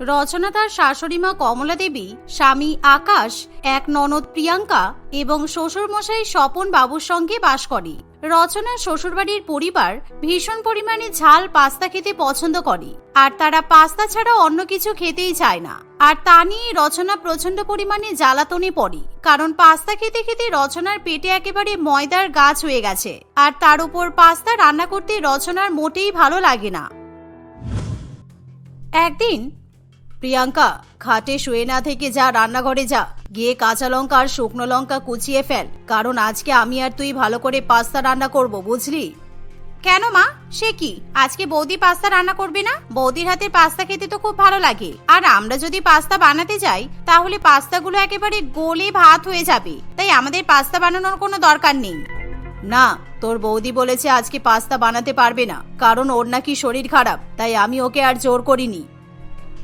রচনা তার শাশুড়ি মা কমলা দেবী, স্বামী আকাশ, এক ননদ প্রিয়াঙ্কা এবং শ্বশুরমশাই স্বপন বাবুর সঙ্গে বাস করে। রচনার শ্বশুরবাড়ির পরিবার ভীষণ পরিমাণে ঝাল পাস্তা খেতে পছন্দ করে। আর তারা পাস্তা ছাড়া অন্য কিছু খেতেই চায় না। আর তা নিয়ে রচনা প্রচণ্ড পরিমাণে জ্বালাতনে পড়ে। কারণ পাস্তা খেতে খেতে রচনার পেটে একেবারে ময়দার গাছ হয়ে গেছে। আর তার উপর পাস্তা রান্না করতে রচনার মোটেই ভালো লাগে না। একদিন প্রিয়াঙ্কা খাটে শুয়ে না থেকে যা রান্নাঘরে যা। গিয়ে কাঁচা লঙ্কা আর শুকনো লঙ্কা কুচিয়ে ফেল। কারণ আজকে আমি আর তুই ভালো করে পাস্তা রান্না করব বুঝলি? কেন মা? সে কি? আজকে বৌদি পাস্তা রান্না করবে না? বৌদির হাতের পাস্তা খেতে তো খুব ভালো লাগে। আর আমরা যদি পাস্তা বানাতে যাই তাহলে পাস্তাগুলো একেবারে গলে ভাত হয়ে যাবে। তাই আমাদের পাস্তা বানানোর কোনো দরকার নেই। না তোর বৌদি বলেছে আজকে পাস্তা বানাতে পারবে না। কারণ ওর নাকি শরীর খারাপ তাই আমি ওকে আর জোর করিনি।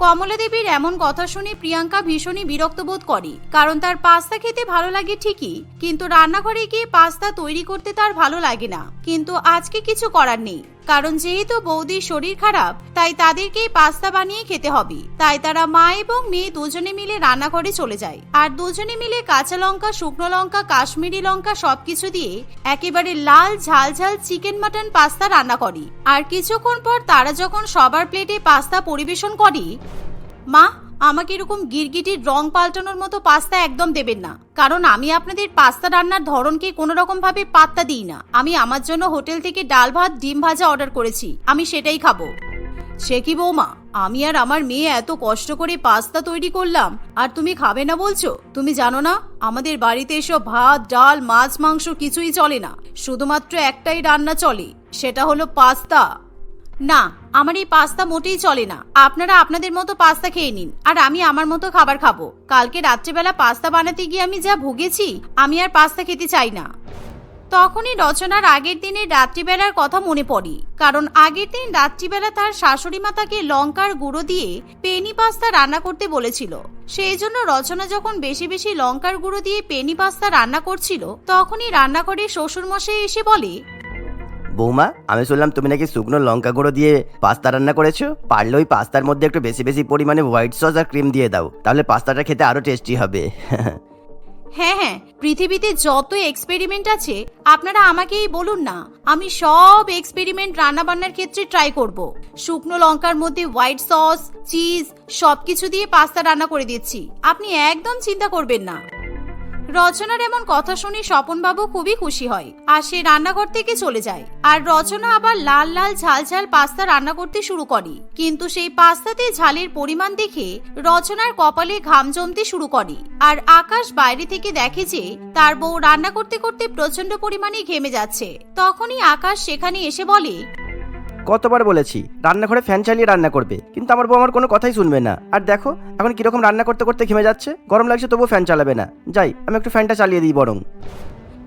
কমলা দেবীর এমন কথা শুনে প্রিয়াঙ্কা ভীষণই বিরক্ত বোধ করে, কারণ তার পাস্তা খেতে ভালো লাগে ঠিকই, কিন্তু রান্নাঘরে গিয়ে পাস্তা তৈরি করতে তার ভালো লাগে না। কিন্তু আজকে কিছু করার নেই। কারণ যেহেতু বৌদির শরীর খারাপ, তাই তাদেরকেই পাস্তা বানিয়ে খেতে হবে। তাই তারা মা এবং মেয়ে দুজনে মিলে রান্নাঘরে চলে যায়। আর দুজনে মিলে কাঁচা লঙ্কা, শুকনো লঙ্কা, কাশ্মীরি লঙ্কা সবকিছু দিয়ে একেবারে লাল, ঝাল ঝাল চিকেন মাটন পাস্তা রান্না করে। আর কিছুক্ষণ পর তারা যখন সবার প্লেটে পাস্তা পরিবেশন করে, মা আমাকে এরকম গিরগিটির রং পাল্টানোর মতো পাস্তা একদম দেবেন না। কারণ আমি আপনাদের পাস্তা রান্নার ধরনকে কোনো রকম ভাবে পাত্তা দিই না। আমি আমার জন্য হোটেল থেকে ডাল ভাত, ডিম ভাজা অর্ডার করেছি। আমি সেটাই খাব। সে কি বৌমা? আমি আর আমার মেয়ে এত কষ্ট করে পাস্তা তৈরি করলাম। আর তুমি খাবে না বলছো? তুমি জানো না, আমাদের বাড়িতে এসব ভাত, ডাল, মাছ, মাংস কিছুই চলে না। শুধুমাত্র একটাই রান্না চলে, সেটা হলো পাস্তা। না আমার এই পাস্তা মোটেই চলে না। আপনারা আপনাদের মতো পাস্তা খেয়ে নিন, আর আমি আমার মতো খাবার খাব। কালকে রাত্রেবেলা পাস্তা বানাতে গিয়ে আমি যা ভুগেছি, আমি আর পাস্তা খেতে চাই না। তখনই রচনার আগের দিনের রাত্রিবেলার কথা মনে পড়ে, কারণ আগের দিন রাত্রিবেলা তার শাশুড়ি মা তাকে লঙ্কার গুঁড়ো দিয়ে পেনি পাস্তা রান্না করতে বলেছিল। সেই জন্য রচনা যখন বেশি বেশি লঙ্কার গুঁড়ো দিয়ে পেনি পাস্তা রান্না করছিল, তখনই রান্নাঘরে শ্বশুরমশাই এসে বলে বৌমা, আমি শুনলাম তুমি নাকি শুকনো লঙ্কা গুঁড়ো দিয়ে পাস্তা রান্না করেছ? পারলে ওই পাস্তার মধ্যে একটু বেশি বেশি পরিমাণে হোয়াইট সস আর ক্রিম দিয়ে দাও। তাহলে পাস্তাটা খেতে আরও টেস্টি হবে। হ্যাঁ হ্যাঁ পৃথিবীতে যত এক্সপেরিমেন্ট আছে, আপনারা আমাকেই বলুন না। আমি সব এক্সপেরিমেন্ট রান্নাবান্নার ক্ষেত্রে ট্রাই করব। শুকনো লঙ্কার মধ্যে হোয়াইট সস চিজ সবকিছু দিয়ে পাস্তা রান্না করে দিচ্ছি। আপনি একদম চিন্তা করবেন না। রচনার এমন কথা শুনে স্বপনবাবু খুবই খুশি হয়, আর সে রান্নাঘর থেকে চলে যায়। আর রচনা আবার লাল লাল ঝাল ঝাল পাস্তা রান্না করতে শুরু করে। কিন্তু সেই পাস্তাতে ঝালের পরিমাণ দেখে রচনার কপালে ঘাম জমতে শুরু করে। আর আকাশ বাইরে থেকে দেখে যে তার বউ রান্না করতে করতে প্রচণ্ড পরিমাণে ঘেমে যাচ্ছে। তখনই আকাশ সেখানে এসে বলে কতবার বলেছি, রান্নাঘরে ফ্যান চালিয়ে রান্না করবে, কিন্তু আমার বউ আমার কোনো কথাই শুনবে না। আর দেখো, এখন কীরকম রান্না করতে করতে ঘেমে যাচ্ছে, গরম লাগছে তবুও ফ্যান চালাবে না। যাই, আমি একটু ফ্যানটা চালিয়ে দিই বরং।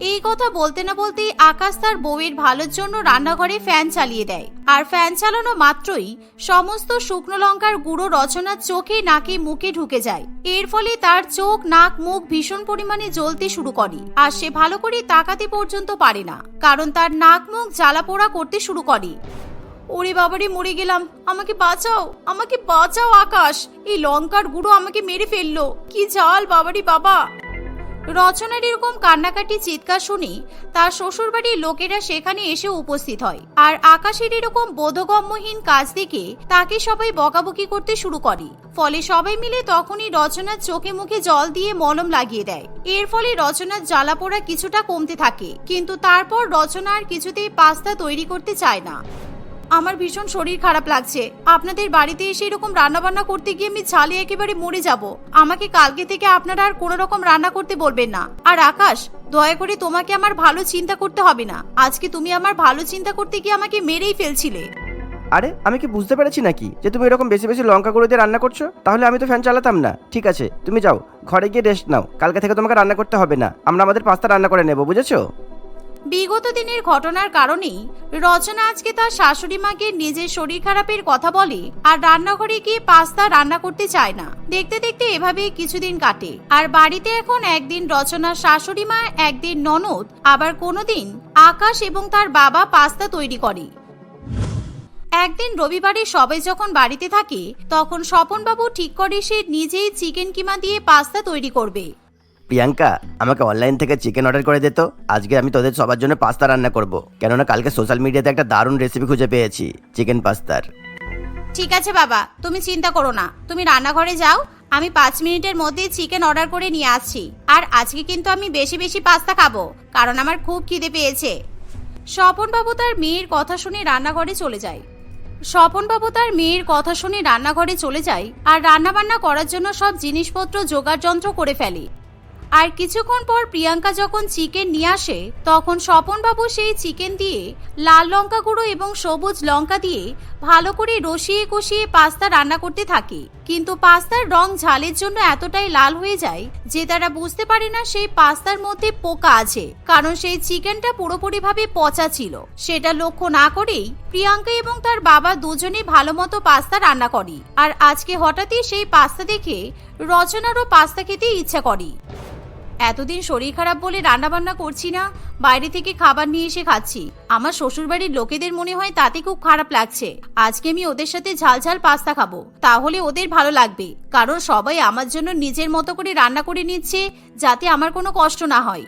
এই কথা বলতে না বলতেই আকাশ তার বউয়ের ভালোর জন্য রান্নাঘরে ফ্যান চালিয়ে দেয়। আর ফ্যান চালানো মাত্রই সমস্ত শুকনো লঙ্কার গুঁড়ো রচনার চোখে নাকে মুখে ঢুকে যায়। এর ফলে তার চোখ, নাক, মুখ ভীষণ পরিমাণে জ্বলতে শুরু করে, আর সে ভালো করে তাকাতে পর্যন্ত পারে না, কারণ তার নাক মুখ জ্বালা পোড়া করতে শুরু করে। ওরে বাবারে, মরে গেলাম। আমাকে বাঁচাও আমাকে বাঁচাও আকাশ। এই লঙ্কার গুঁড়ো আমাকে মেরে ফেলল। কি জাল বাবারি বাবা। রচনার এরকম কান্নাকাটি চিৎকার শুনে তার শ্বশুরবাড়ির লোকেরা সেখানে এসে উপস্থিত হয়। আর আকাশের এরকম বোধগম্যহীন কাজ দেখে তাকে সবাই বকাবকি করতে শুরু করে। ফলে সবাই মিলে তখনই রচনার চোখে মুখে জল দিয়ে মলম লাগিয়ে দেয়। এর ফলে রচনার জ্বালা পোড়া কিছুটা কমতে থাকে। কিন্তু তারপর রচনা আর কিছুতেই পাস্তা তৈরি করতে চায় না। আমার ভীষণ শরীর খারাপ লাগছে। আপনাদের বাড়িতে এসে এরকম রান্না বান্না করতে গিয়ে আমি ঝালে একেবারে মরে যাব। আমাকে কালকে থেকে আপনারা আর কোনো রকম রান্না করতে বলবেন না। আর আকাশ, দয়া করে তোমাকে আমার ভালো চিন্তা করতে হবে না। আজকে তুমি আমার ভালো চিন্তা করতে গিয়ে আমাকে মেরেই ফেলছিলে। আরে, আমি কি বুঝতে পেরেছি নাকি যে তুমি এরকম বেশি বেশি লঙ্কা গুঁড়ো দিয়ে রান্না করছ? তাহলে আমি তো ফ্যান চালাতাম না। ঠিক আছে, তুমি যাও। ঘরে গিয়ে রেস্ট নাও। কালকে থেকে তোমাকে রান্না করতে হবে না। আমরা আমাদের পাস্তা রান্না করে নেব, বুঝেছ? বিগত দিনের ঘটনার কারণেই রচনা আজকে তার শাশুড়ি মাকে নিজের শরীর খারাপের কথা বলে আর রান্নাঘরে গিয়ে পাস্তা রান্না করতে চায় না। দেখতে দেখতে এভাবে কিছুদিন কাটে। আর বাড়িতে এখন একদিন রচনার শাশুড়ি মা, একদিন ননদ, আবার কোনোদিন আকাশ এবং তার বাবা পাস্তা তৈরি করে। একদিন রবিবারে সবাই যখন বাড়িতে থাকে, তখন স্বপনবাবু ঠিক করে সে নিজেই চিকেন কিমা দিয়ে পাস্তা তৈরি করবে। প্রিয়াঙ্কা, আমাকে অনলাইন থেকে চিকেন অর্ডার করে দে তো। আজকে আমি তোদের সবার জন্য পাস্তা রান্না করব। কেননা কালকে সোশ্যাল মিডিয়াতে একটা দারুণ রেসিপি খুঁজে পেয়েছি চিকেন পাস্তার ঠিক আছে বাবা, তুমি চিন্তা করো না। তুমি রান্নাঘরে যাও, আমি পাঁচ মিনিটের মধ্যেই চিকেন অর্ডার করে নিয়ে আসছি। আর আজকে কিন্তু আমি বেশি বেশি পাস্তা খাব, কারণ আমার খুব খিদে পেয়েছে। স্বপনবাবু তার মেয়ের কথা শুনে রান্নাঘরে চলে যায়। স্বপনবাবু তার মেয়ের কথা শুনে রান্নাঘরে চলে যায় আর রান্নাবান্না করার জন্য সব জিনিসপত্র জোগাড় যন্ত্র করে ফেলে। আর কিছুক্ষণ পর প্রিয়াঙ্কা যখন চিকেন নিয়ে আসে, তখন স্বপনবাবু সেই চিকেন দিয়ে লাল লঙ্কা গুঁড়ো এবং সবুজ লঙ্কা দিয়ে ভালো করে রসিয়ে কষিয়ে পাস্তা রান্না করতে থাকে। কিন্তু পাস্তার রং ঝালের জন্য এতটাই লাল হয়ে যায় যে তারা বুঝতে পারে না সেই পাস্তার মধ্যে পোকা আছে। কারণ সেই চিকেনটা পুরোপুরিভাবে পচা ছিল। সেটা লক্ষ্য না করেই প্রিয়াঙ্কা এবং তার বাবা দুজনে ভালো মতো পাস্তা রান্না করে। আর আজকে হঠাৎই সেই পাস্তা দেখে রচনারও পাস্তা খেতে ইচ্ছা করে। এতদিন শরীর খারাপ বলে রান্নাবান্না করছি না, বাইরে থেকে খাবার নিয়ে এসে খাচ্ছি। আমার শ্বশুরবাড়ির লোকেদের মনে হয় তাতে খুব খারাপ লাগছে। আজকে আমি ওদের সাথে ঝাল ঝাল পাস্তা খাব। তাহলে ওদের ভালো লাগবে। কারণ সবাই আমার জন্য নিজের মতো করে রান্না করে নিচ্ছে, যাতে আমার কোনো কষ্ট না হয়।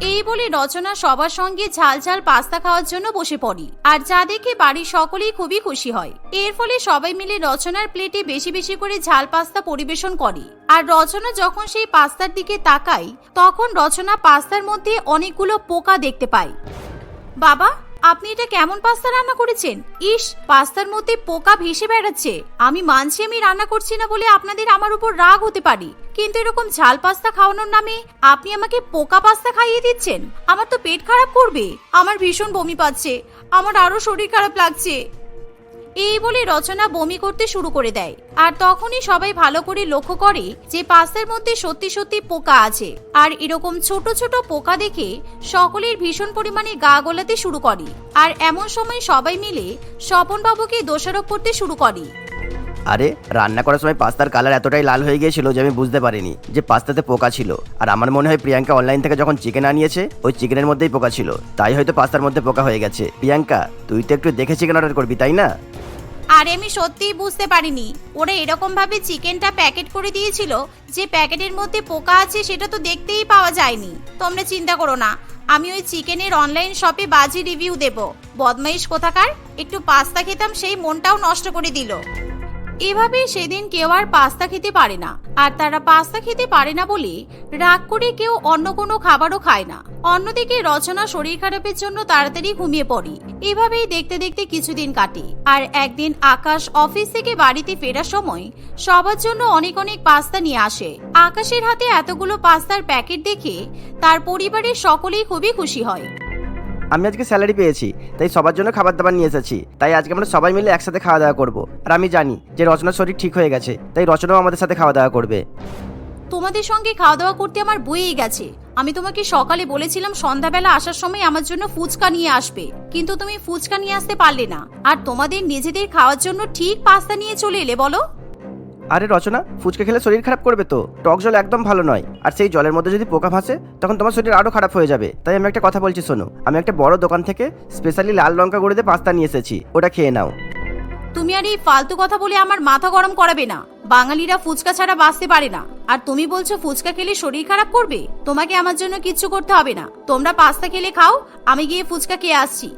এই বলে রচনা সবার সঙ্গে ঝাল ঝাল পাস্তা খাওয়ার জন্য বসে পড়ি। আর যা দেখে বাড়ির সকলেই খুবই খুশি হয়। এর ফলে সবাই মিলে রচনার প্লেটে বেশি বেশি করে ঝাল পাস্তা পরিবেশন করে। আর রচনা যখন সেই পাস্তার দিকে তাকাই, তখন রচনা পাস্তার মধ্যে অনেকগুলো পোকা দেখতে পায় বাবা আপনি এটা কেমন পাস্তা রান্না করেছেন? ইস, পাস্তার মধ্যে পোকা ভেসে বেড়াচ্ছে। আমি মানছি আমি রান্না করছি না বলে আপনাদের আমার উপর রাগ হতে পারি। কিন্তু এরকম ঝাল পাস্তা খাওয়ানোর নামে আপনি আমাকে পোকা পাস্তা খাইয়ে দিচ্ছেন? আমার তো পেট খারাপ করবে। আমার ভীষণ বমি পাচ্ছে। আমার আরও শরীর খারাপ লাগছে। এই বলে রচনা বমি করতে শুরু করে দেয়। আর তখনই সবাই ভালো করে লক্ষ্য করে যে পাস্তার মধ্যে সত্যি সত্যি পোকা আছে। আর এরকম ছোট ছোট পোকা দেখে সকলের ভীষণ পরিমাণে গা গোলাতে শুরু করে। আর এমন সময় সবাই মিলে স্বপন বাবুকে দোষারোপ করতে শুরু করে। আরে, রান্না করার সময় পাস্তার কালার এতটাই লাল হয়ে গিয়েছিল যে আমি বুঝতে পারিনি যে পাস্তাতে পোকা ছিল। আর আমার মনে হয় প্রিয়াঙ্কা অনলাইন থেকে যখন চিকেন আনিয়েছে, ওই চিকেনের মধ্যেই পোকা ছিল। তাই হয়তো পাস্তার মধ্যে পোকা হয়ে গেছে। প্রিয়াঙ্কা, তুই তো একটু দেখে চিকেন অর্ডার করবি, তাই না? আরে, আমি সত্যিই বুঝতে পারিনি। ওরা এরকম ভাবে চিকেনটা প্যাকেট করে দিয়েছিল যে প্যাকেটের মধ্যে পোকা আছে সেটা তো দেখতেই পাওয়া যায়নি। তোমরা চিন্তা করো না। আমি ওই চিকেনের অনলাইন শপে বাজি রিভিউ দেব। বদমাইশ কোথাকার? একটু পাস্তা খেতাম, সেই মনটাও নষ্ট করে দিল। এভাবে সেদিন কেউ আর পাস্তা খেতে পারে না। আর তারা পাস্তা খেতে পারে না বলে রাগ করে কেউ অন্য কোনো খাবারও খায় না। অন্যদিকে রচনা শরীর খারাপের জন্য তাড়াতাড়ি ঘুমিয়ে পড়ে। এভাবেই দেখতে দেখতে কিছুদিন কাটে। আর একদিন আকাশ অফিস থেকে বাড়িতে ফেরার সময় সবার জন্য অনেক অনেক পাস্তা নিয়ে আসে। আকাশের হাতে এতগুলো পাস্তার প্যাকেট দেখে তার পরিবারের সকলেই খুবই খুশি হয়। আমি আজকে স্যালারি পেয়েছি, তাই সবার জন্য খাবার দাবার নিয়ে এসেছি। তাই আজকে আমরা সবাই মিলে একসাথে খাওয়া দাওয়া করব। আর আমি জানি যে রচনার শরীর ঠিক হয়ে গেছে, তাই রচনাও আমাদের সাথে খাওয়া দাওয়া করবে। তোমাদের সঙ্গে খাওয়া দাওয়া করতে আমার বয়েই গেছে। আমি তোমাকে সকালে বলেছিলাম সন্ধ্যাবেলা আসার সময় আমার জন্য ফুচকা নিয়ে আসবে। কিন্তু তুমি ফুচকা নিয়ে আসতে পারলে না। আর তোমাদের নিজেদের খাওয়ার জন্য ঠিক পাস্তা নিয়ে চলে এলে বলো। আরে রচনা, ফুচকা খেলে শরীর খারাপ করবে তো। টক জল একদম ভালো নয়। আর সেই জলের মধ্যে যদি পোকা ফাঁসে তখন তোমার শরীর আরও খারাপ হয়ে যাবে। তাই আমি একটা কথা বলছি, শোনো। আমি একটা বড় দোকান থেকে স্পেশালি লাল লঙ্কা গুঁড়ো দিয়ে পাস্তা নিয়ে এসেছি। ওটা খেয়ে নাও। তুমি আর এই ফালতু কথা বলে আমার মাথা গরম করাবে না। বাঙালিরা ফুচকা ছাড়া বাঁচতে পারে না। আর তুমি বলছো ফুচকা খেলে শরীর খারাপ করবে? তোমাকে আমার জন্য কিচ্ছু করতে হবে না। তোমরা পাস্তা খেলে খাও, আমি গিয়ে ফুচকা খেয়ে আসছি।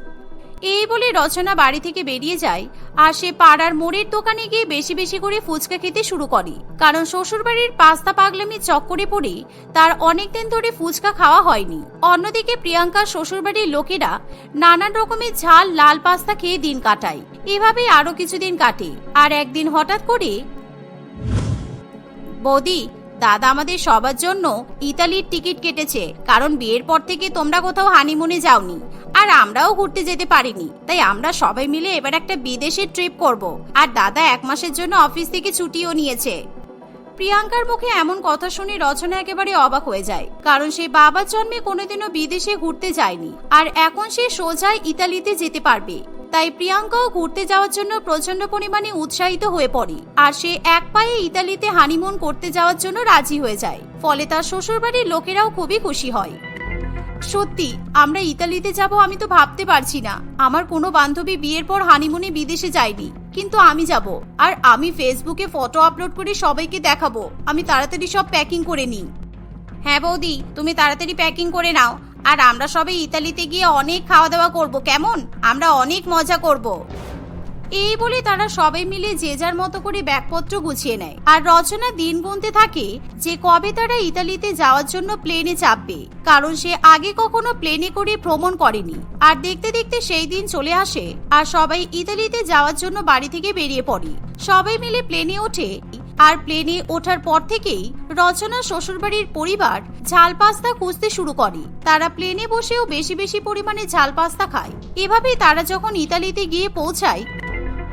এই বলে রচনা বাড়ি থেকে বেরিয়ে যায় আর সে পাড়ার মোড়ের দোকানে গিয়ে বেশি বেশি করে ফুচকা খেতে শুরু করে। কারণ শ্বশুরবাড়ির পাস্তা পাগলামি চক্করে পড়ে তার অনেকদিন ধরে ফুচকা খাওয়া হয়নি। অন্যদিকে প্রিয়াঙ্কার শ্বশুরবাড়ির লোকেরা নানান রকমের ঝাল, লাল পাস্তা খেয়ে দিন কাটায়। এভাবেই আরও কিছুদিন কাটে আর একদিন হঠাৎ করে বৌদি, দাদা আমাদের সবার জন্য ইতালির টিকিট কেটেছে, কারণ বিয়ের পর থেকে তোমরা কোথাও হানিমুনে যাওনি। আর আমরাও ঘুরতে যেতে পারিনি। তাই আমরা সবাই মিলে এবার একটা বিদেশের ট্রিপ করব। আর দাদা এক মাসের জন্য অফিস থেকে ছুটিও নিয়েছে। প্রিয়াঙ্কার মুখে এমন কথা শুনে রচনা একেবারে অবাক হয়ে যায়। কারণ সে বাবার জন্মে কোনোদিনও বিদেশে ঘুরতে যায়নি। আর এখন সে সোজা ইতালিতে যেতে পারবে। তাই প্রিয়াঙ্কাও ঘুরতে যাওয়ার জন্য প্রচণ্ড পরিমাণে উৎসাহিত হয়ে পড়ে। আর সে এক পায়ে ইতালিতে হানিমুন করতে যাওয়ার জন্য রাজি হয়ে যায়। ফলে তার শ্বশুরবাড়ির লোকেরাও খুবই খুশি হয়। সত্যি, আমরা ইতালিতে যাব আমি তো ভাবতে পারছি না। আমার কোনো বান্ধবী বিয়ের পর হানিমুনে বিদেশে যায়নি। কিন্তু আমি যাব। আর আমি ফেসবুকে ফটো আপলোড করে সবাইকে দেখাবো। আমি তাড়াতাড়ি সব প্যাকিং করে নিই। হ্যাঁ বৌদি, তুমি তাড়াতাড়ি প্যাকিং করে নাও। আর আমরা সবাই ইতালিতে গিয়ে অনেক খাওয়া দাওয়া করব, কেমন? আমরা অনেক মজা করব। এই বলে তারা সবাই মিলে যে যার মতো করে ব্যাগপত্র গুছিয়ে নেয়। আর রচনা দিন গুনতে থাকে যে কবে তারা ইতালিতে যাওয়ার জন্য প্লেনে চাপবে, কারণ সে আগে কখনো প্লেনে করে ভ্রমণ করেনি। আর দেখতে দেখতে সেই দিন চলে আসে আর সবাই ইতালিতে যাওয়ার জন্য বাড়ি থেকে বেরিয়ে পড়ে। সবাই মিলে প্লেনে ওঠে আর প্লেনে ওঠার পর থেকেই রচনা শ্বশুরবাড়ির পরিবার ঝাল পাস্তা খুঁজতে শুরু করে। তারা প্লেনে বসেও বেশি বেশি পরিমাণে ঝাল পাস্তা খায়। এভাবেই তারা যখন ইতালিতে গিয়ে পৌঁছায়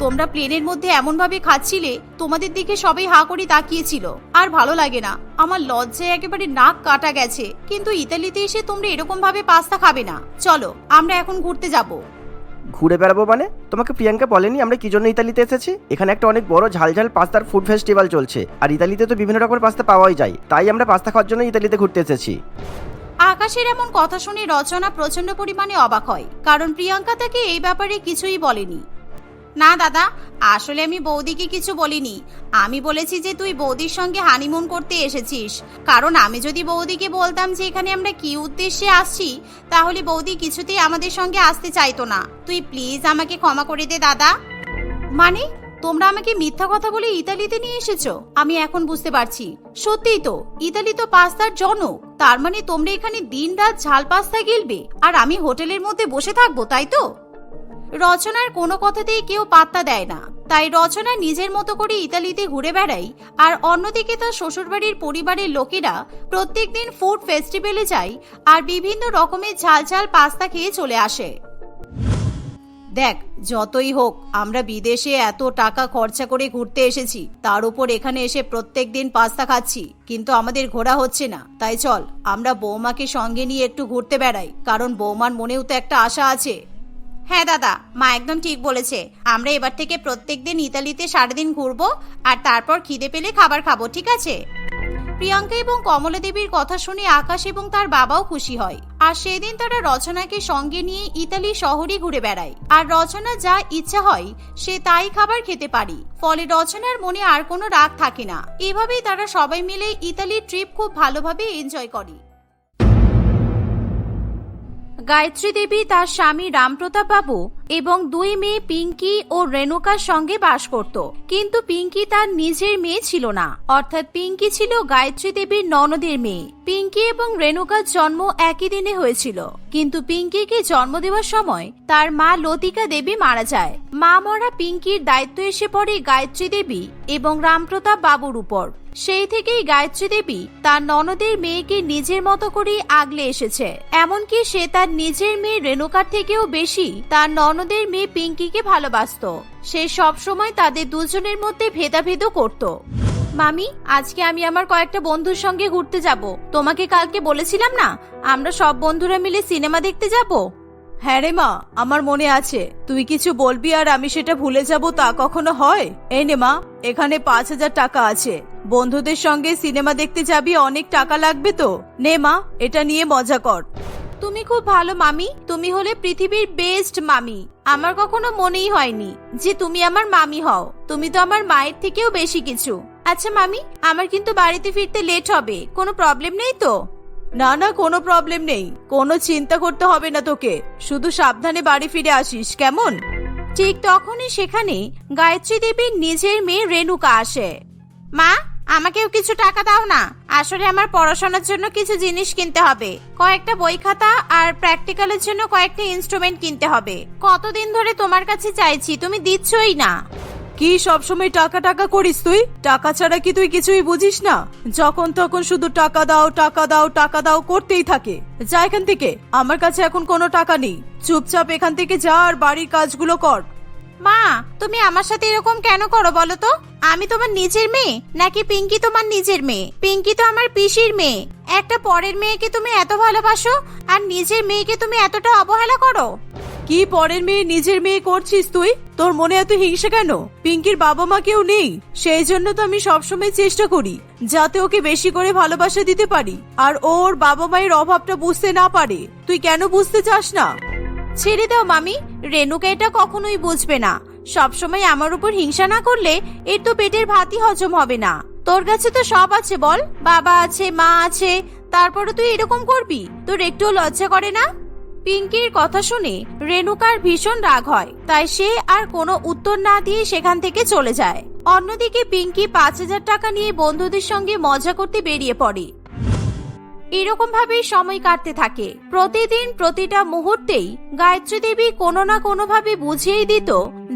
তোমরা প্লেনের মধ্যে এমন ভাবে খাচ্ছিলে তোমাদের দিকে সবাই হা করে তাকিয়েছিল। আর ভালো লাগে না আমার লজ্জায় একেবারে নাক কাটা গেছে কিন্তু ইতালিতে এসে তোমরা এরকম ভাবে পাস্তা খাবে না। চলো আমরা এখন ঘুরতে যাব। ঘুরে বেড়াবো মানে? তোমাকে প্রিয়াঙ্কা বলেনি আমরা কি জন্য ইতালিতে এসেছি? এখানে একটা অনেক বড় ঝাল ঝাল পাস্তার ফুড ফেস্টিভ্যাল চলছে আর ইতালিতে তো বিভিন্ন রকমের পাস্তা পাওয়াই যায় তাই আমরা পাস্তা খাওয়ার জন্য ইতালিতে ঘুরতে এসেছি। আকাশের এমন কথা শুনে রচনা প্রচণ্ড পরিমাণে অবাক হয় কারণ প্রিয়াঙ্কা তাকে এই ব্যাপারে কিছুই বলেনি। না, দাদা, আসলে আমি বৌদিকে কিছু বলিনি। আমি বলেছি যে তুই বৌদির সঙ্গে হানিমুন করতে এসেছিস। কারণ আমি যদি বৌদিকে বলতাম যে এখানে আমরা কি উদ্দেশ্যে আসছি, তাহলে বৌদি কিছুতেই আমাদের সঙ্গে আসতে চাইতো না। তুই প্লিজ আমাকে ক্ষমা করে দে, দাদা। মানে তোমরা আমাকে মিথ্যা কথা বলে ইতালিতে নিয়ে এসেছ? আমি এখন বুঝতে পারছি। সত্যিই তো, ইতালি তো পাস্তার জনক। তার মানে তোমরা এখানে দিন রাত ঝাল পাস্তা গিলবে। আর আমি হোটেলের মধ্যে বসে থাকব, তাই তো? রচনার কোনো কথাতেই কেউ পাত্তা দেয় না। তাই রচনা নিজের মতো করে ইতালিতে ঘুরে বেড়াই, আর অন্যদিকে তার শ্বশুরবাড়ির পরিবারের লোকেরা প্রত্যেক দিন ফুড ফেস্টিভ্যালে যায় আর বিভিন্ন রকমের ঝাল ঝাল পাস্তা খেয়ে চলে আসে। দেখ, যতই হোক, আমরা বিদেশে এত টাকা খরচা করে ঘুরতে এসেছি, তার উপর এখানে এসে প্রত্যেক দিন পাস্তা খাচ্ছি, কিন্তু আমাদের ঘোরা হচ্ছে না। তাই চল, আমরা বৌমাকে সঙ্গে নিয়ে একটু ঘুরতে বেড়াই, কারণ বৌমার মনেও তো একটা আশা আছে। হ্যাঁ দাদা, মা একদম ঠিক বলেছে। আমরা এবার থেকে প্রত্যেক দিন ইতালিতে সারাদিন ঘুরবো আর তারপর খিদে পেলে খাবার খাব, ঠিক আছে? প্রিয়াঙ্কা এবং কমলা দেবীর কথা শুনে আকাশ এবং তার বাবাও খুশি হয়। আর সেদিন তারা রচনাকে সঙ্গে নিয়ে ইতালি শহরে ঘুরে বেড়ায়। আর রচনা যা ইচ্ছা হয়, সে তাই খাবার খেতে পারি। ফলে রচনার মনে আর কোনো রাগ থাকে না। এভাবেই তারা সবাই মিলে ইতালির ট্রিপ খুব ভালোভাবে এনজয় করে। গায়ত্রী দেবী তার স্বামী রামপ্রতাপ বাবু এবং দুই মেয়ে পিঙ্কি ও রেণুকার সঙ্গে বাস করত। কিন্তু পিঙ্কি তার নিজের মেয়ে ছিল না। অর্থাৎ পিঙ্কি ছিল গায়ত্রী দেবীর ননদের মেয়ে। পিঙ্কি এবং রেণুকার জন্ম একই দিনে হয়েছিল। কিন্তু পিঙ্কিকে জন্ম দেওয়ার সময় তার মা লতিকা দেবী মারা যায়। মা মরা পিঙ্কির দায়িত্ব এসে পড়ে গায়ত্রী দেবী এবং রামপ্রতাপ বাবুর উপর। সেই থেকেই গায়ত্রী দেবী তার ননদের মেয়েকে নিজের মতো করেই আগলে এসেছে। এমনকি সে তার নিজের মেয়ে রেণুকার থেকেও বেশি তার ননদের মেয়ে পিঙ্কিকে ভালোবাসতো। সে সব সময় তাদের দুজনের মধ্যে ভেদাভেদও করত। মামি, আজকে আমি আমার কয়েকটা বন্ধুর সঙ্গে ঘুরতে যাব। তোমাকে কালকে বলেছিলাম না, আমরা সব বন্ধুরা মিলে সিনেমা দেখতে যাব? হ্যাঁ রে মা, আমার মনে আছে। তুই কিছু বলবি আর আমি সেটা ভুলে যাব তা কখনো হয়? এই নে মা, এখানে পাঁচ হাজার টাকা আছে। বন্ধুদের সঙ্গে সিনেমা দেখতে যাবি, অনেক টাকা লাগবে তো। নে মা, এটা নিয়ে মজা কর। তুমি খুব ভালো মামি, তুমি হলে পৃথিবীর বেস্ট মামি। আমার কখনো মনেই হয়নি যে তুমি আমার মামি হও। তুমি তো আমার মায়ের থেকেও বেশি কিছু। আচ্ছা মামি, আমার কিন্তু বাড়িতে ফিরতে লেট হবে, কোনো প্রবলেম নেই তো? না না, কোনো প্রবলেম নেই। কোনো চিন্তা করতে হবে না তোকে। শুধু সাবধানে বাড়ি ফিরে আসিস, কেমন? ঠিক তখনই সেখানে গায়ত্রী দেবীর নিজের মেয়ে রেণুকা আসে। মা, আমাকেও কিছু টাকা দাও না। আসলে আমার পড়াশোনার জন্য কিছু জিনিস কিনতে হবে। কয়েকটা বই খাতা আর প্র্যাকটিক্যালের জন্য কয়েকটা ইনস্ট্রুমেন্ট কিনতে হবে। কতদিন ধরে তোমার কাছে চাইছি, তুমি দিচ্ছই না। কি সবসময় টাকা টাকা করিস তুই? টাকা ছাড়া কি তুই কিছুই বুঝিস না? যখন তখন শুধু টাকা দাও টাকা দাও টাকা দাও করতেই থাকে। যা এখান থেকে। আমার কাছে এখন কোনো টাকা নেই। চুপচাপ এখান থেকে যা আর বাড়ির কাজগুলো কর। মা, তুমি আমার সাথে এরকম কেন করো বলো তো? আমি তোমার নিজের মেয়ে, নাকি পিঙ্কি তোমার নিজের মেয়ে? পিঙ্কি তো আমার পিসির মেয়ে। একটা পরের মেয়েকে তুমি এত ভালোবাসো, আর নিজের মেয়েকে তুমি এতটা অবহেলা করো? কি পরের মেয়ে নিজের মেয়ে করছিস তুই? তোর মনে এত হিংসা কেন? পিঙ্কির বাবা মা কেউ নেই। সেই জন্য তো আমি সবসময় চেষ্টা করি, যাতে ওকে বেশি করে ভালোবাসা দিতে পারি। আর ওর বাবা মায়ের অভাবটা বুঝতে না পারে। তুই কেন বুঝতে চাস না? ছেড়ে দাও, মামি। রেনুকা এটা কখনোই বুঝবে না। সবসময় আমার উপর হিংসা না করলে এর তো পেটের ভাতই হজম হবে না। তোর কাছে তো সব আছে বল। বাবা আছে, মা আছে তারপরে তুই এরকম করবি? তোর একটুও লজ্জা করে না? পিঙ্কির কথা শুনে রেণুকার ভীষণ রাগ হয়, তাই সে আর কোনো উত্তর না দিয়ে সেখান থেকে চলে যায়। অন্যদিকে পিঙ্কি পাঁচ হাজার টাকা নিয়ে বন্ধুদের সঙ্গে মজা করতে বেরিয়ে পড়ে। এরকম ভাবেই সময় কাটতে থাকে। প্রতিদিন প্রতিটা মুহূর্তেই গায়ত্রী দেবী কোনো না কোনো ভাবে বুঝিয়েই দিত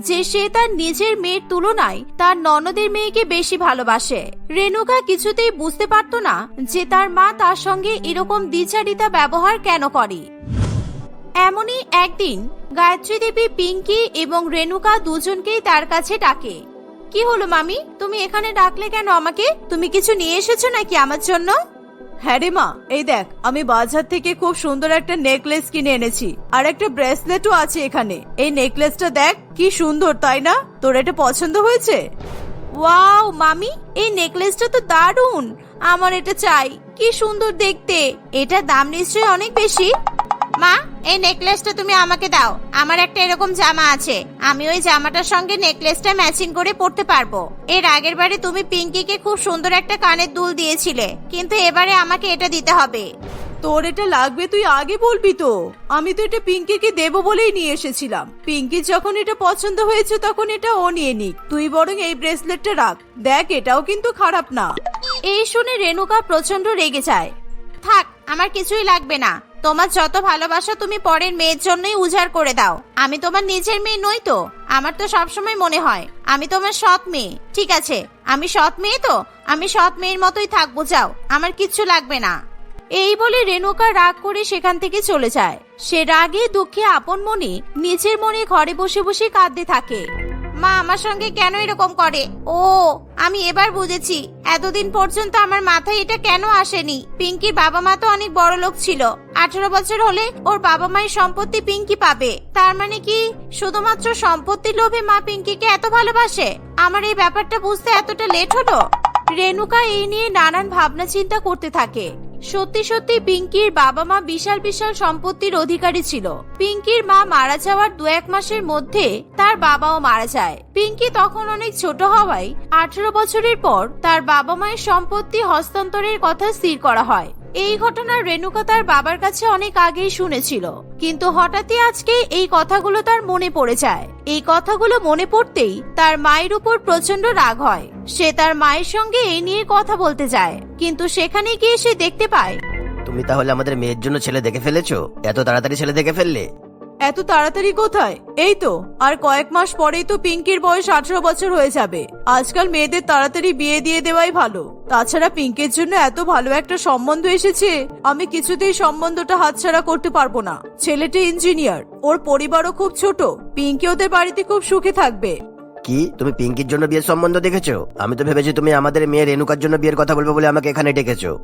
যে সে তার নিজের মেয়ের তুলনায় তার ননদের মেয়েকে বেশি ভালোবাসে। রেণুকা কিছুতেই বুঝতে পারত না যে তার মা তার সঙ্গে এরকম দ্বিচারিতা ব্যবহার কেন করে। এমনই একদিন গায়ত্রী দেবী পিঙ্কি এবং রেণুকা দুজনকেই তার কাছে ডাকে। কি হলো মামি? তুমি এখানে ডাকলে কেন আমাকে? তুমি কিছু নিয়ে এসেছ নাকি আমার জন্য? হ্যাঁ রে মা এই দেখ আমি বাজার থেকে খুব সুন্দর একটা নেকলেস কিনে এনেছি আর একটা ব্রেসলেটও আছে এখানে। এই নেকলেসটা দেখ কি সুন্দর তাই না? তোর এটা পছন্দ হয়েছে? ওয়াও মামি এই নেকলেসটা তো দারুণ! আমার এটা চাই কি সুন্দর দেখতে! এটার দাম নিশ্চয়ই অনেক বেশি। মা এই নেকলেসটা তুমি আমাকে দাও। আমার একটা এরকম জামা আছে। আমি ওই জামাটার সঙ্গে নেকলেসটা ম্যাচিং করে পরতে পারব। এর আগের বারে তুমি পিঙ্কিকে খুব সুন্দর একটা কানের দুল দিয়েছিলে। কিন্তু এবারে আমাকে এটা দিতে হবে। তোর এটা লাগবে তুই আগে বলবি তো। আমি তো এটা পিঙ্কিকে দেবো বলেই নিয়ে এসেছিলাম। পিঙ্কির যখন এটা পছন্দ হয়েছে তখন এটা ও নিয়ে নিক। তুই বরং এই ব্রেসলেটটা রাখ। দেখ এটাও কিন্তু খারাপ না। এই শুনে রেণুকা প্রচণ্ড রেগে যায়। থাক আমার কিছুই লাগবে না। তোমার যত ভালোবাসা তুমি পরের মেয়ের জন্যই উজাড় করে দাও। আমি তোমার নিজের মেয়ে নই তো? আমার তো সবসময় মনে হয়, আমি তোমার সৎ মেয়ে। ঠিক আছে, আমি সৎ মেয়ে তো? আমি সৎ মেয়ের মতোই থাকব, যাও। আমার কিচ্ছু লাগবে না। এই বলে রেণুকা রাগ করে সেখান থেকে চলে যায়। সে রাগে, দুঃখে আপন মনে নিজের মনে ঘরে বসে বসে কাঁদতে থাকে। মা আমার সঙ্গে কেন এরকম করে? ও, আমি এবার বুঝেছি। এতদিন পর্যন্ত আমার মাথায় এটা কেন আসেনি? পিঙ্কির বাবা মা তো অনেক বড় লোক ছিল। আঠারো বছর হলে ওর বাবা মায়ের সম্পত্তি পিঙ্কি পাবে। তার মানে কি? শুধুমাত্র সম্পত্তির লোভে মা পিঙ্কিকে এত ভালোবাসে? আমার এই ব্যাপারটা বুঝতে এতটা লেট হলো? রেনুকা এই নিয়ে নানান ভাবনা চিন্তা করতে থাকে। সত্যি সত্যি পিঙ্কির বাবা মা বিশাল বিশাল সম্পত্তির অধিকারী ছিল। পিঙ্কির মা মারা যাওয়ার দু এক মাসের মধ্যে তার বাবাও মারা যায়। পিঙ্কি তখন অনেক ছোট হওয়ায় আঠারো বছরের পর তার বাবা মায়ের সম্পত্তি হস্তান্তরের কথা স্থির করা হয়। এই ঘটনা রেণুকা তার বাবার কাছে অনেক আগেই শুনেছিল। কিন্তু হঠাৎই আজকে এই কথাগুলো তার মনে পড়ে যায়। এই কথাগুলো মনে পড়তেই তার মায়ের উপর প্রচণ্ড রাগ হয়। সে তার মায়ের সঙ্গে এই নিয়ে কথা বলতে যায় কিন্তু সেখানে গিয়ে সে দেখতে পায়। তুমি তাহলে আমাদের মেয়ের জন্য ছেলে দেখে ফেলেছো? এত তাড়াতাড়ি ছেলে দেখে ফেললে? এত তাড়াতাড়ি কোথায়? এই তো আর কয়েক মাস পরেই তো পিঙ্কির বয়স আঠারো বছর হয়ে যাবে। আজকাল মেয়েদের তাড়াতাড়ি বিয়ে দিয়ে দেওয়াই ভালো। তাছাড়া পিঙ্কের জন্য এত ভালো একটা সম্বন্ধ এসেছে আমি কিছুতেই সম্বন্ধটা হাতছাড়া করতে পারব না। ছেলেটা ইঞ্জিনিয়ার ওর পরিবারও খুব ছোট। পিঙ্কি ওদের বাড়িতে খুব সুখে থাকবে। কি? তুমি পিঙ্কির জন্য বিয়ের সম্বন্ধ দেখেছ? আমি তো ভেবেছি তুমি আমাদের মেয়ে রেণুকার জন্য বিয়ের কথা বলবে বলে আমাকে এখানে ডেকেছো।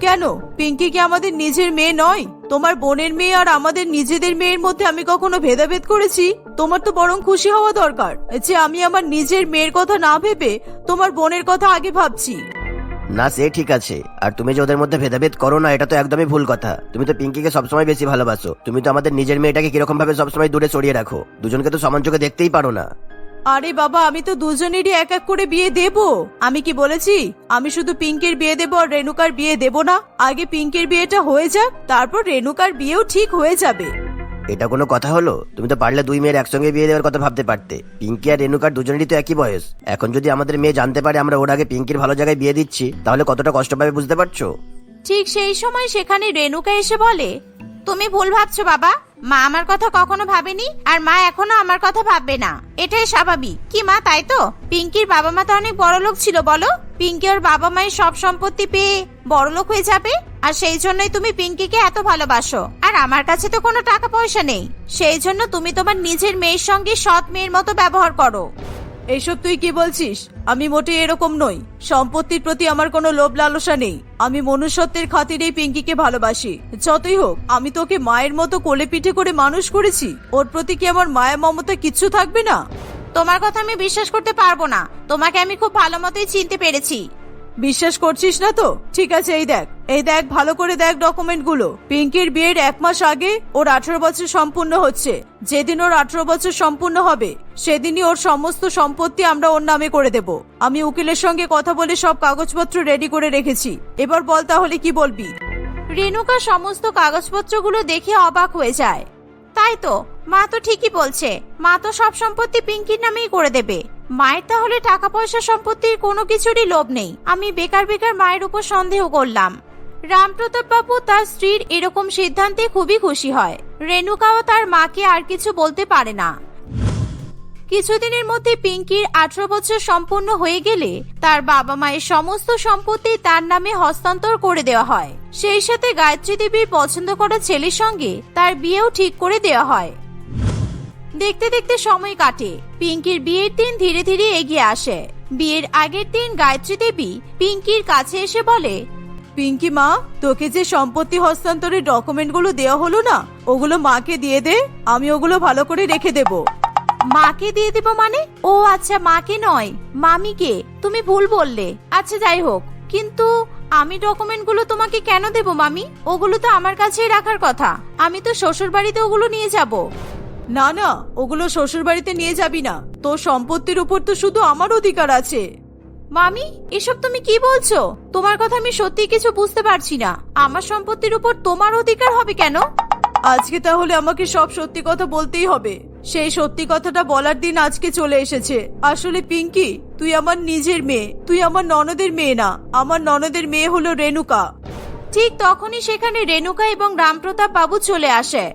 কেন? পিঙ্কি কি আমাদের নিজের মেয়ে নয়? তোমার বোনের মেয়ে আর আমাদের নিজেদের মেয়ের মধ্যে আমি কখনো ভেদাভেদ করেছি? তোমার তো বরং খুশি হওয়া দরকার। যে আমি আমার নিজের মেয়ের কথা না ভেবে তোমার বোনের কথা আগে ভাবছি। না সে ঠিক আছে। আর তুমি যে ওদের মধ্যে ভেদাভেদ করো না এটা তো একদমই ভুল কথা। তুমি তো পিঙ্কিকে সবসময় বেশি ভালোবাসো। তুমি তো আমাদের নিজের মেয়েটাকে কীরকম ভাবে সবসময় দূরে সরিয়ে রাখো। দুজনকে তো সমান চোখে দেখতেই পারো না। আরে বাবা আমি তো দুজনেরই এক এক করে বিয়ে দেব। আমি কি বলেছি? আমি শুধু পিঙ্কের বিয়ে দেব আর রেনুকার বিয়ে দেব না। আগে পিঙ্কের বিয়েটা হয়ে যাক তারপর রেনুকার বিয়েও ঠিক হয়ে যাবে। এটা কোনো কথা হলো? তুমি তো পারলে দুই মেয়ের একসঙ্গে বিয়ে দেওয়ার কথা ভাবতে পারতে। পিঙ্কি আর রেনুকার দুজনেরই তো একই বয়স। এখন যদি আমাদের মেয়ে জানতে পারে আমরা ওর আগে পিঙ্কির ভালো জায়গায় বিয়ে দিচ্ছি তাহলে কতটা কষ্ট পাবে বুঝতে পারছ? ঠিক সেই সময় সেখানে রেনুকা এসে বলে তুমি ভুল ভাবছ বাবা। মা আমার কথা কখনো ভাবেনি, আর মা এখনও আমার কথা ভাববে না। এটাই স্বাভাবিক। কি মা, তাই তো? পিঙ্কির বাবা মা তো অনেক বড় লোক ছিল, বলো? পিঙ্কি ওর বাবা মায়ের সব সম্পত্তি পেয়ে বড় লোক হয়ে যাবে? আর সেই জন্যই তুমি পিঙ্কিকে এত ভালোবাসো। আর আমার কাছে তো কোনো টাকা পয়সা নেই। সেই জন্য তুমি তোমার নিজের মেয়ের সঙ্গে সৎ মেয়ের মতো ব্যবহার করো। এইসব তুই কি বলছিস? আমি মোটেই এরকম নই। সম্পত্তির প্রতি আমার কোনো লোভ লালসা নেই। আমি মনুষ্যত্বের খাতিরেই পিঙ্কিকে ভালোবাসি। যতই হোক আমি তোকে মায়ের মতো কোলে পিঠে করে মানুষ করেছি। ওর প্রতি কি আমার মায়া মমতা কিচ্ছু থাকবে না? তোমার কথা আমি বিশ্বাস করতে পারব না। তোমাকে আমি খুব ভালো মতোই চিনতে পেরেছি। বিশ্বাস করছিস না তো? ঠিক আছে এই দেখ। এই দেখ, ভালো করে দেখ ডকুমেন্টগুলো পিঙ্কির বিয়ের এক মাস আগে ওর আঠারো বছর সম্পূর্ণ হচ্ছে। যেদিন ওর আঠারো বছর সম্পূর্ণ হবে, সেদিনই ওর সমস্ত সম্পত্তি আমরা ওর নামে করে দেব। আমি উকিলের সঙ্গে কথা বলে সব কাগজপত্র রেডি করে রেখেছি। এবার বল তাহলে কি বলবি? রেণুকা সমস্ত কাগজপত্রগুলো দেখে অবাক হয়ে যায়। তাই তো, মা তো ঠিকই বলছে, মা তো সব সম্পত্তি পিঙ্কির নামেই করে দেবে। মায়ের তাহলে টাকা পয়সা সম্পত্তির কোনো কিছুরই লোভ নেই। আমি বেকার বেকার মায়ের উপর সন্দেহ করলাম। রামপ্রতাপ বাবু তার স্ত্রীর এরকম সিদ্ধান্তে খুবই খুশি হয়। রেণুকাও তার মাকে আর কিছু বলতে পারে না। কিছুদিনের মধ্যে পিঙ্কির আঠারো বছর সম্পূর্ণ হয়ে গেলে তার বাবা মায়ের সমস্ত সম্পত্তি তার নামে হস্তান্তর করে দেওয়া হয়। সেই সাথে গায়ত্রী দেবীর পছন্দ করা ছেলের সঙ্গে তার বিয়েও ঠিক করে দেওয়া হয়। দেখতে দেখতে সময় কাটে। পিঙ্কির বিয়ের দিন ধীরে ধীরে এগিয়ে আসে। বিয়ের আগের দিন গায়ত্রী দেবী পিঙ্কির কাছে এসে বলে পিঙ্কি মা তোকে যে সম্পত্তি হস্তান্তরের ডকুমেন্টগুলো দেওয়া হলো না ওগুলো মাকে দিয়ে দে আমি ওগুলো ভালো করে রেখে দেবো। মাকে দিয়ে দিব মানে? ও আচ্ছা মাকে নয় মামিকে। তুমি ভুল বললে। আচ্ছা যাই হোক। কিন্তু আমি ডকুমেন্টগুলো তোমাকে কেন দেব মামি? ওগুলো তো আমার কাছেই রাখার কথা। আমি তো শ্বশুর বাড়িতে ওগুলো নিয়ে যাব। না না ওগুলো শ্বশুর বাড়িতে নিয়ে যাবি না। তোর সম্পত্তির উপর তো শুধু আমার অধিকার আছে। মামি এসব তুমি কি বলছো? তোমার কথা আমি সত্যি কিছু বুঝতে পারছি না। আমার সম্পত্তির উপর তোমার অধিকার হবে কেন? আজকে তাহলে আমাকে সব সত্যি কথা বলতেই হবে। সেই সত্যি কথাটা বলার দিন আজকে চলে এসেছে। আসলে পিঙ্কি তুই আমার নিজের মেয়ে। তুই আমার ননদের মেয়ে না। আমার ননদের মেয়ে হলো রেনুকা ঠিক তখনই সেখানে রেণুকা এবং রামপ্রতাপ বাবু চলে আসে।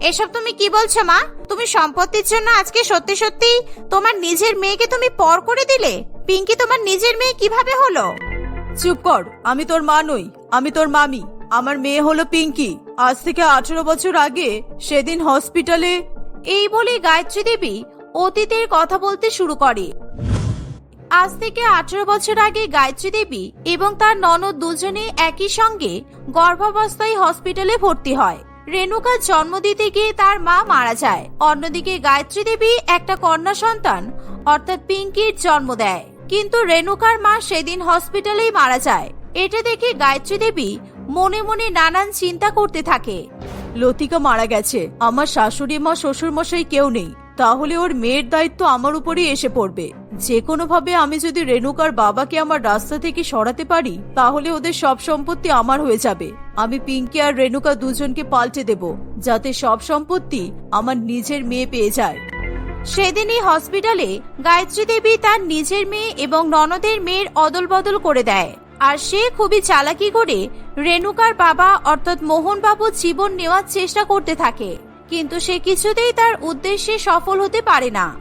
এসব তুমি কি বলছো মা? তুমি সম্পত্তির জন্য আজকে সত্যি সত্যি তোমার নিজের মেয়েকে তুমি পর করে দিলে? পিঙ্কি তোমার নিজের মেয়ে কীভাবে হলো? চুপ কর আমি তোর মা নই আমি তোর মামি। আমার মেয়ে হলো পিঙ্কি। আজ থেকে আঠেরো বছর আগে সেদিন হসপিটালে এই বলে গায়ত্রী দেবী অতীতের কথা বলতে শুরু করে। আজ থেকে আঠারো বছর আগে গায়ত্রী দেবী এবং তার ননদ দুজনে একই সঙ্গে গর্ভাবস্থায় হসপিটালে ভর্তি হয়। রেণুকার জন্ম দিতে গিয়ে তার মা মারা যায়। অন্যদিকে গায়ত্রী দেবী একটা কন্যা সন্তান অর্থাৎ পিঙ্কির জন্ম দেয়। কিন্তু রেণুকার মা সেদিন হসপিটালেই মারা যায়। এটা দেখে গায়ত্রী দেবী মনে মনে নানান চিন্তা করতে থাকে। লতিকা মারা গেছে। আমার শাশুড়ি মা, শ্বশুর মশাই কেউ নেই। তাহলে ওর মেয়ের দায়িত্ব আমার উপরই এসে পড়বে। যে কোনো ভাবে আমি যদি রেণুকার বাবাকে আমার রাস্তা থেকে সরাতে পারি, তাহলে ওদের সব সম্পত্তি আমার হয়ে যাবে। আমি পিঙ্কি আর রেণুকা দুজনকে পাল্টে দেব, যাতে সব সম্পত্তি আমার নিজের মেয়ে পেয়ে যায়। সেদিনই হসপিটালে গায়ত্রী দেবী তার নিজের মেয়ে এবং ননদের মেয়ের অদল বদল করে দেয়। আর সে খুবই চালাকি করে রেণুকার বাবা অর্থাৎ মোহনবাবু জীবন নেওয়ার চেষ্টা করতে থাকে। কিন্তু সে কিছুতেই তার উদ্দেশ্যে সফল হতে পারে না।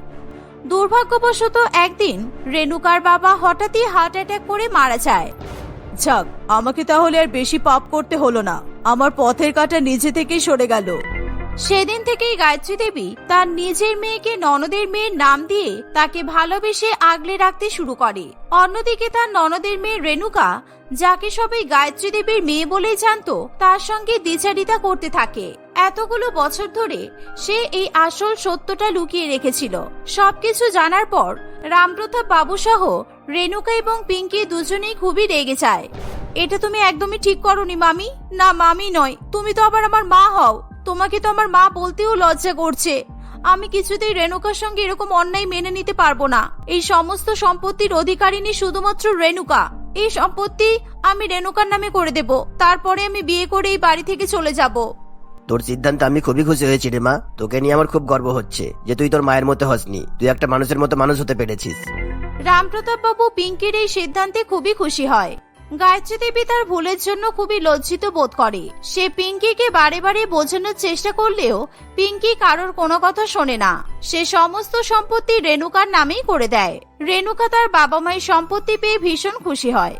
দুর্ভাগ্যবশত একদিন রেণুকার বাবা হঠাৎই হার্ট অ্যাটাক করে মারা যায়। যাক, আমাকে তাহলে আর বেশি পাপ করতে হলো না। আমার পথের কাটা নিজে থেকেই সরে গেল। সেদিন থেকেই গায়ত্রী দেবী তার নিজের মেয়েকে ননদের মেয়ের নাম দিয়ে তাকে ভালোবেসে আগলে রাখতে শুরু করে। অন্যদিকে তার ননদের মেয়ে রেণুকা, যাকে সবাই গায়ত্রী দেবীর মেয়ে বলেই জানত, তার সঙ্গে দ্বিচারিতা করতে থাকে। এতগুলো বছর ধরে সে এই আসল সত্যটা লুকিয়ে রেখেছিল। সবকিছু জানার পর রামপ্রতাপ বাবু সহ রেণুকা এবং পিঙ্কি দুজনেই খুবই রেগে যায়। এটা তুমি একদমই ঠিক করনি, মামি। না, মামি নয়। তুমি তো আবার আমার মা হও। তোমাকে তো আমার মা বলতেও লজ্জা করছে। আমি কিছুতেই রেণুকার সঙ্গে এরকম অন্যায় মেনে নিতে পারব না। এই সমস্ত সম্পত্তির অধিকারিণী শুধুমাত্র রেণুকা। এই সম্পত্তি আমি রেণুকার নামে করে দেব। তারপরে আমি বিয়ে করে এই বাড়ি থেকে চলে যাব। তোর সিদ্ধান্তে আমি খুবই খুশি হয়েছি রে মা। তোকে নিয়ে আমার খুব গর্ব হচ্ছে যে তুই তোর মায়ের মতো হসনি। তুই একটা মানুষের মতো মানুষ হতে পেরেছিস। রামপ্রতাপ বাবু পিঙ্কির এই সিদ্ধান্তে খুবই খুশি হয়। গায়ত্রী দেবী তার ভুলের জন্য খুবই লজ্জিত বোধ করে। সে পিঙ্কিকে বারে বারে বোঝানোর চেষ্টা করলেও পিঙ্কি কারোর কোনো কথা শোনে না। সে সমস্ত সম্পত্তি রেণুকার নামেই করে দেয়। রেণুকা তার বাবা মায়ের সম্পত্তি পেয়ে ভীষণ খুশি হয়।